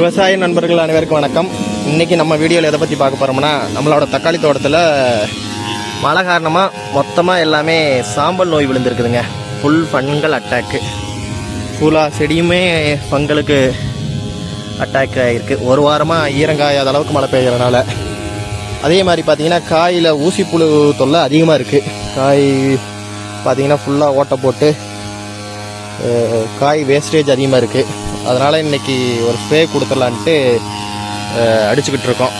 விவசாய நண்பர்கள் அனைவருக்கும் வணக்கம். இன்னைக்கு நம்ம வீடியோவில் எதை பற்றி பார்க்க போகிறோம்னா நம்மளோட தக்காளி தோட்டத்தில் மழை காரணமாக மொத்தமாக எல்லாமே சாம்பல் நோய் விழுந்திருக்குதுங்க. ஃபுல் ஃபன்கள் அட்டாக்கு ஃபுல்லாக செடியுமே ஃபங்களுக்கு அட்டாக் ஆகிருக்கு ஒரு வாரமாக ஈரங்காயாத அளவுக்கு மழை பெய்கிறனால அதே மாதிரி பார்த்தீங்கன்னா காயில் ஊசி புழு தொல்லை அதிகமாக இருக்குது காய் பார்த்தீங்கன்னா ஃபுல்லாக ஓட்டை போட்டு காய் வேஸ்டேஜ் அதிகமாக இருக்குது அதனால் இன்னைக்கு ஒரு ஸ்ப்ரே கொடுத்துடலான்ட்டு அடிச்சுக்கிட்டு இருக்கோம்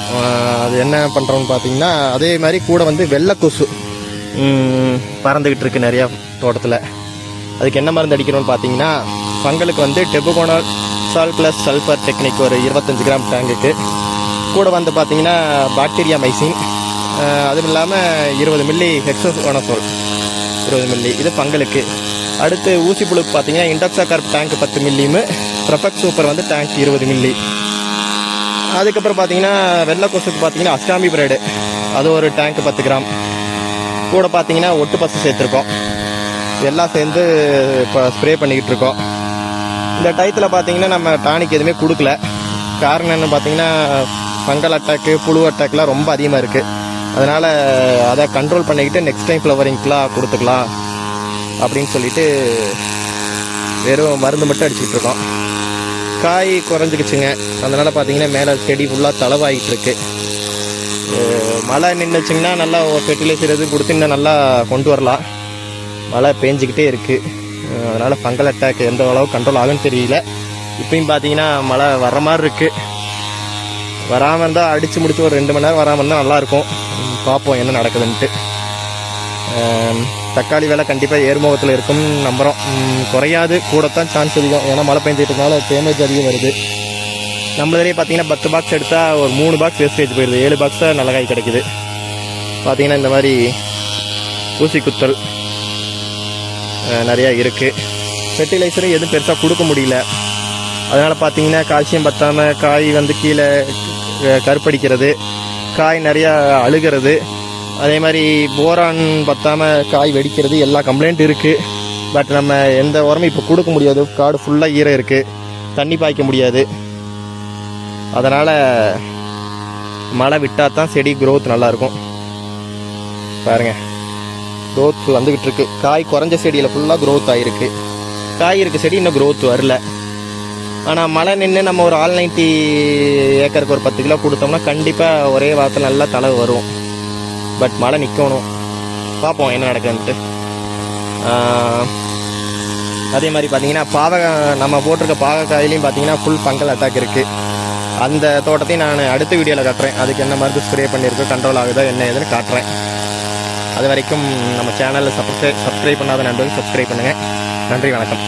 அது என்ன பண்ணுறோம்னு பார்த்தீங்கன்னா அதே மாதிரி கூட வந்து வெள்ளை கொசு பறந்துக்கிட்டு இருக்கு நிறையா தோட்டத்தில். அதுக்கு என்ன மருந்து அடிக்கணும்னு பார்த்தீங்கன்னா ஃபங்களுக்கு வந்து டெபுகோனால் சால் ப்ளஸ் சல்ஃபர் டெக்னிக் ஒரு இருபத்தஞ்சு கிராம் டேங்குக்கு. கூட வந்து பார்த்தீங்கன்னா பாக்டீரியா மைசின் அதுவும் இல்லாமல் இருபது மில்லி ஹெக்ஸோனசோல் இருபது மில்லி இது பங்களுக்கு அடுத்து ஊசி புழுக்கு பார்த்தீங்கன்னா இண்டக்ஸா கார்ப் டேங்க் பத்து மில்லியும் ப்ரஃபெக்ட் சூப்பர் வந்து டேங்க் இருபது மில்லி அதுக்கப்புறம் பார்த்தீங்கன்னா வெள்ளை கொசுக்கு பார்த்தீங்கன்னா அஸ்டாமி பிரைடு அது ஒரு டேங்க் பத்து கிராம். கூட பார்த்தீங்கன்னா ஒட்டு பசு சேர்த்துருக்கோம். எல்லாம் சேர்ந்து இப்போ ஸ்ப்ரே பண்ணிக்கிட்டு இருக்கோம். இந்த டயத்தில் பார்த்தீங்கன்னா நம்ம டானிக் எதுவுமே கொடுக்கல. காரணம் என்ன பார்த்தீங்கன்னா ஃபங்கல் அட்டாக்கு புழு அட்டாக்லாம் ரொம்ப அதிகமாக இருக்குது அதனால் அதை கண்ட்ரோல் பண்ணிக்கிட்டு நெக்ஸ்ட் டைம் ஃப்ளவரிங்க்கெலாம் கொடுத்துக்கலாம். அப்படின்னு சொல்லிட்டு வெறும் மருந்து மட்டும் அடிச்சுட்ருக்கோம் இருக்கோம். காய் குறைஞ்சிக்கிச்சுங்க அதனால் பார்த்தீங்கன்னா மேலே செடி ஃபுல்லாக தளவாகிட்டு இருக்கு மழை நின்றுச்சிங்கன்னா நல்லா ஃபெர்டிலைசர் எதுவும் கொடுத்து இன்னும் நல்லா கொண்டு வரலாம். மழை பேஞ்சிக்கிட்டே இருக்குது அதனால் ஃபங்கல் அட்டாக் எந்த அளவு கண்ட்ரோல் ஆகும்னு தெரியல. இப்பயும் பார்த்தீங்கன்னா மழை வர மாதிரி இருக்குது வராமல் இருந்தால் அடித்து முடிச்சு ஒரு ரெண்டு மணி நேரம் வராமல் இருந்தால் நல்லாயிருக்கும் பார்ப்போம் என்ன நடக்குதுன்ட்டு. தக்காளி விலை கண்டிப்பாக ஏறுமுகத்தில் இருக்கும் நம்புகிறோம் குறையாது கூடத்தான் சான்ஸ் அதிகம். ஏன்னா மழை பெஞ்சிட்டதுனால டேமேஜ் அதிகம் வருது. நம்மளதுலேயே பார்த்தீங்கன்னா பத்து பாக்ஸ் எடுத்தால் ஒரு மூணு பாக்ஸ் வேஸ்டேஜ் போயிடுது ஏழு பாக்ஸ் தான் நல்ல காய் கிடைக்குது. பார்த்திங்கன்னா இந்த மாதிரி ஊசி குத்தல் நிறையா இருக்குது ஃபெர்டிலைசரும் எதுவும் பெருசாக கொடுக்க முடியல. அதனால் பார்த்தீங்கன்னா கால்சியம் பற்றாமல் காய் வந்து கீழே கருப்படிக்கிறது. காய் நிறையா அழுகிறது. அதே மாதிரி போரான் பத்தாமல் காய் வெடிக்கிறது எல்லா கம்ப்ளைண்ட் இருக்குது பட் நம்ம எந்த உரமும் இப்போ கொடுக்க முடியாது. காடு ஃபுல்லாக ஈரம் இருக்குது தண்ணி பாய்க்க முடியாது. அதனால் மழை விட்டால் தான் செடி க்ரோத் நல்லாயிருக்கும். பாருங்கள் க்ரோத் வந்துக்கிட்டு இருக்கு காய் குறைஞ்ச செடியில் ஃபுல்லாக க்ரோத் ஆகிருக்கு காய் இருக்க செடி இன்னும் க்ரோத் வரல. ஆனால் மழை நின்று நம்ம ஒரு ஆல் நைன்ட்டி ஏக்கருக்கு ஒரு பத்து கிலோ கொடுத்தோம்னா கண்டிப்பாக ஒரே வாரத்தில் நல்லா தலை வரும். பட் மழை நிற்கணும் பார்ப்போம் என்ன நடக்குதுன்ட்டு. அதே மாதிரி பார்த்தீங்கன்னா பாவக நம்ம போட்டிருக்க பாவக்காயிலையும் பார்த்தீங்கன்னா ஃபுல் பங்கல் அட்டாக் இருக்குது அந்த தோட்டத்தையும் நான் அடுத்த வீடியோவில் காட்டுறேன். அதுக்கு என்ன மருந்து ஸ்ப்ரே பண்ணியிருக்கோ கண்ட்ரோல் ஆகுதோ என்ன ஏதுன்னு காட்டுறேன். அது வரைக்கும் நம்ம சேனலில் சப்ஸ்கிரைப் சப்ஸ்கிரைப் பண்ணாத நண்பர்கள் சப்ஸ்கிரைப் பண்ணுங்கள் நன்றி வணக்கம்.